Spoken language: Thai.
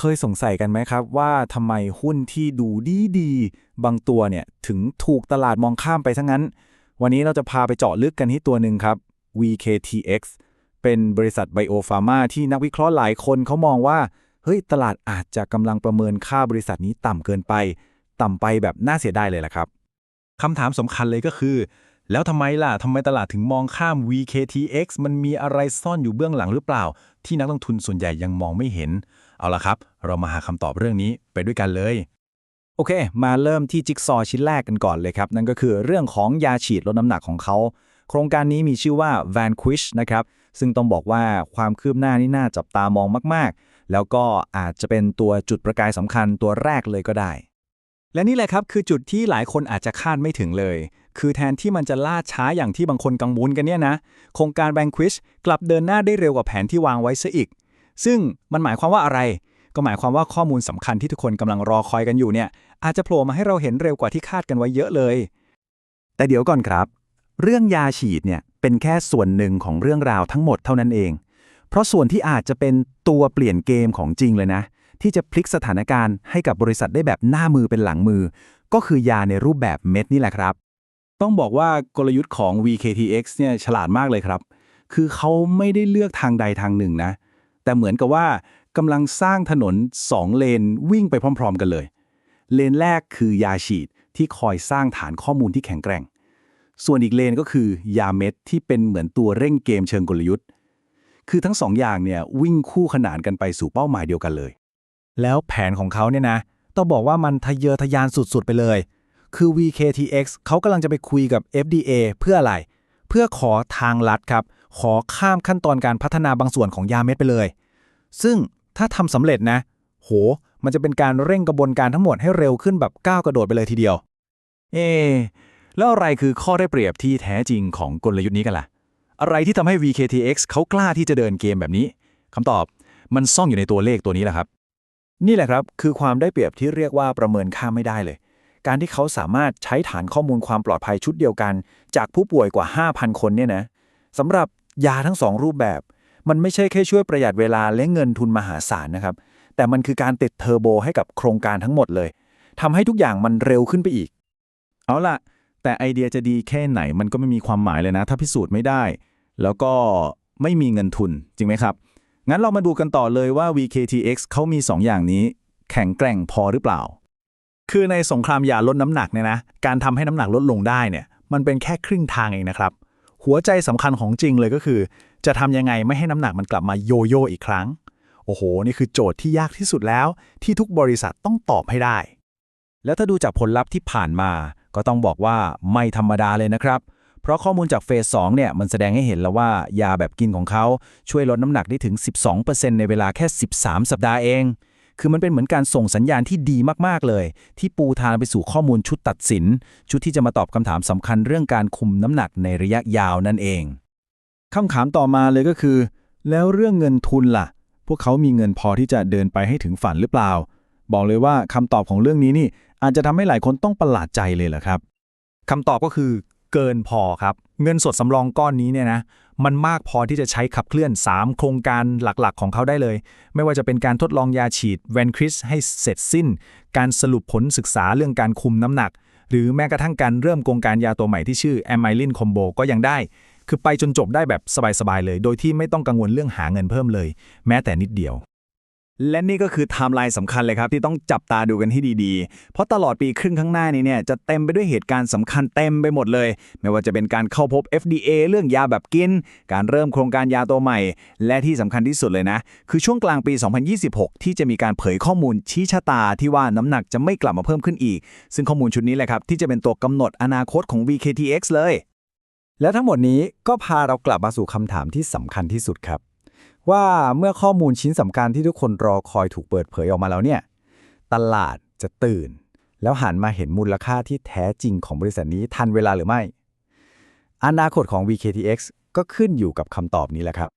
เคยสงสัยกันไหมครับ ว่าทำไมหุ้นที่ดูดีดีๆบางตัวเนี่ยถึงถูกตลาดมองข้ามไปซะงั้น วันนี้เราจะพาไปเจาะลึกกันที่ตัวหนึ่งครับ VKTX เป็นบริษัทไบโอฟาร์มาที่นักวิเคราะห์หลายคนเขามองว่า เฮ้ย ตลาดอาจจะกำลังประเมินค่าบริษัทนี้ต่ำเกินไป ต่ำไปแบบน่าเสียดายเลยล่ะครับคำถามสำคัญเลยก็คือ แล้วทำไมล่ะทำไมตลาดถึงมองข้าม VKTX มันมีอะไรซ่อนอยู่เบื้องหลังหรือเปล่า ที่นักลงทุนส่วนใหญ่ยังมองไม่เห็น เอาละครับ เรามาหาคำตอบเรื่องนี้ไปด้วยกันเลย โอเค มาเริ่มที่จิ๊กซอว์ชิ้นแรกกันก่อนเลยครับ นั่นก็คือเรื่องของยาฉีดลดน้ำหนักของเขา โครงการนี้มีชื่อว่า Vanquish นะครับ ซึ่งต้องบอกว่าความคืบหน้านี่น่าจับตามองมาก ๆ แล้วก็อาจจะเป็นตัวจุดประกายสำคัญตัวแรกเลยก็ได้ และนี่แหละครับคือจุดที่หลายคนอาจจะคาดไม่ถึงเลย คือแทนที่มันจะล่าช้าอย่างที่บางคนกังวลกันเนี่ยนะ โครงการ Vanquish กลับเดินหน้าได้เร็วกว่าแผนที่วางไว้ซะอีก ซึ่งมันหมายความว่าอะไร ก็หมายความว่าข้อมูลสำคัญที่ทุกคนกำลังรอคอยกันอยู่เนี่ย อาจจะโผล่มาให้เราเห็นเร็วกว่าที่คาดกันไว้เยอะเลย แต่เดี๋ยวก่อนครับ เรื่องยาฉีดเนี่ยเป็นแค่ส่วนหนึ่งของเรื่องราวทั้งหมดเท่านั้นเอง เพราะส่วนที่อาจจะเป็นตัวเปลี่ยนเกมของจริงเลยนะ ที่จะพลิกสถานการณ์ให้กับบริษัทได้แบบหน้ามือเป็นหลังมือ ก็คือยาในรูปแบบเม็ดนี่แหละครับ ต้องบอกว่ากลยุทธ์ของ VKTX เนี่ยฉลาดมากเลยครับ คือเขาไม่ได้เลือกทางใดทางหนึ่งนะ แต่เหมือนกับว่ากำลังสร้างถนน 2 เลนวิ่งไปพร้อม ๆ กันเลย เลนแรกคือยาฉีดที่คอยสร้างฐานข้อมูลที่แข็งแกร่ง ส่วนอีกเลนก็คือยาเม็ดที่เป็นเหมือนตัวเร่งเกมเชิงกลยุทธ์ คือทั้งสองอย่างเนี่ยวิ่งคู่ขนานกันไปสู่เป้าหมายเดียวกันเลย แล้วแผนของเขาเนี่ยนะ ต้องบอกว่ามันทะเยอทะยานสุดๆ ไปเลย คือ VKTX เขากำลังจะไปคุยกับ FDA เพื่ออะไร เพื่อขอทางลัดครับ ขอข้ามขั้นตอนการพัฒนาบางส่วนของยาเม็ดไปเลย ซึ่งถ้าทำสำเร็จนะ โห มันจะเป็นการเร่งกระบวนการทั้งหมดให้เร็วขึ้นแบบก้าวกระโดดไปเลยทีเดียว เอ๊ะแล้วอะไรคือข้อได้เปรียบที่แท้จริงของกลยุทธ์นี้กันล่ะ อะไรที่ทำให้ VKTX เขากล้าที่จะเดินเกมแบบนี้คำตอบมันซ่อนอยู่ในตัวเลขตัวนี้แหละครับ นี่แหละครับ คือความได้เปรียบที่เรียกว่าประเมินค่าไม่ได้เลย การที่เขาสามารถใช้ฐานข้อมูลความปลอดภัยชุดเดียวกัน จากผู้ป่วยกว่า 5,000 คนเนี่ยนะสำหรับยาทั้งสองรูปแบบ มันไม่ใช่แค่ช่วยประหยัดเวลาและเงินทุนมหาศาลนะครับ แต่มันคือการติดเทอร์โบให้กับโครงการทั้งหมดเลยทำให้ทุกอย่างมันเร็วขึ้นไปอีก เอาล่ะ แต่ไอเดียจะดีแค่ไหนมันก็ไม่มีความหมายเลยนะ ถ้าพิสูจน์ไม่ได้ แล้วก็ไม่มีเงินทุนจริงไหมครับ งั้นเรามาดูกันต่อเลยว่า VKTX เขามี 2 อย่างนี้ แข็งแกร่งพอหรือเปล่า คือในสงครามยาลดน้ำหนักเนี่ยนะ การทำให้น้ำหนักลดลงได้เนี่ย มันเป็นแค่ครึ่งทางเองนะครับ หัวใจสำคัญของจริงเลยก็คือ จะทำยังไงไม่ให้น้ำหนักมันกลับมาโยโย่อีกครั้ง โอ้โห นี่คือโจทย์ที่ยากที่สุดแล้ว ที่ทุกบริษัทต้องตอบให้ได้ แล้วถ้าดูจากผลลัพธ์ที่ผ่านมา ก็ต้องบอกว่าไม่ธรรมดาเลยนะครับ เพราะข้อมูลจากเฟส2เนี่ยมันแสดงให้เห็นแล้วว่ายาแบบกินของเขาช่วยลดน้ำหนักได้ถึง 12%ในเวลาแค่ 13 สัปดาห์เอง คือมันเป็นเหมือนการส่งสัญญาณที่ดีมากๆเลย ที่ปูทางไปสู่ข้อมูลชุดตัดสิน ชุดที่จะมาตอบคำถามสำคัญเรื่องการคุมน้ำหนักในระยะยาวนั่นเองคำถามต่อมาเลยก็คือ แล้วเรื่องเงินทุนล่ะ พวกเขามีเงินพอที่จะเดินไปให้ถึงฝันหรือเปล่า บอกเลยว่าคำตอบของเรื่องนี้นี่อาจจะทำให้หลายคนต้องประหลาดใจเลยเหรอครับคำตอบก็คือ เกินพอครับ เงินสดสำรองก้อนนี้เนี่ยนะมันมากพอที่จะใช้ขับเคลื่อน 3 โครงการหลักๆ ของเขาได้เลย ไม่ว่าจะเป็นการทดลองยาฉีดแวนคริสให้เสร็จสิ้น การสรุปผลศึกษาเรื่องการคุมน้ำหนัก หรือแม้กระทั่งการเริ่มโครงการยาตัวใหม่ที่ชื่อแอมไมลินคอมโบก็ยังได้ คือไปจนจบได้แบบสบายๆเลย โดยที่ไม่ต้องกังวลเรื่องหาเงินเพิ่มเลย แม้แต่นิดเดียว และนี่ก็คือไทม์ไลน์สำคัญเลยครับที่ต้องจับตาดูกันให้ดีๆ เพราะตลอดปีครึ่งข้างหน้านี้เนี่ยจะเต็มไปด้วยเหตุการณ์สำคัญเต็มไปหมดเลย ไม่ว่าจะเป็นการเข้าพบ FDA เรื่องยาแบบกิน การเริ่มโครงการยาตัวใหม่ และที่สำคัญที่สุดเลยนะ คือช่วงกลางปี 2026 ที่จะมีการเผยข้อมูลชี้ชะตาที่ว่าน้ำหนักจะไม่กลับมาเพิ่มขึ้นอีก ซึ่งข้อมูลชุดนี้แหละครับที่จะเป็นตัวกำหนดอนาคตของ VKTX เลย และทั้งหมดนี้ก็พาเรากลับมาสู่คำถามที่สำคัญที่สุดครับ ว่าเมื่อข้อมูลชิ้นสำคัญที่ทุกคนรอคอยถูกเปิดเผยออกมาแล้วเนี่ย ตลาดจะตื่น แล้วหันมาเห็นมูลค่าที่แท้จริงของบริษัทนี้ทันเวลาหรือไม่ อนาคตของ VKTX ก็ขึ้นอยู่กับคำตอบนี้แหละครับ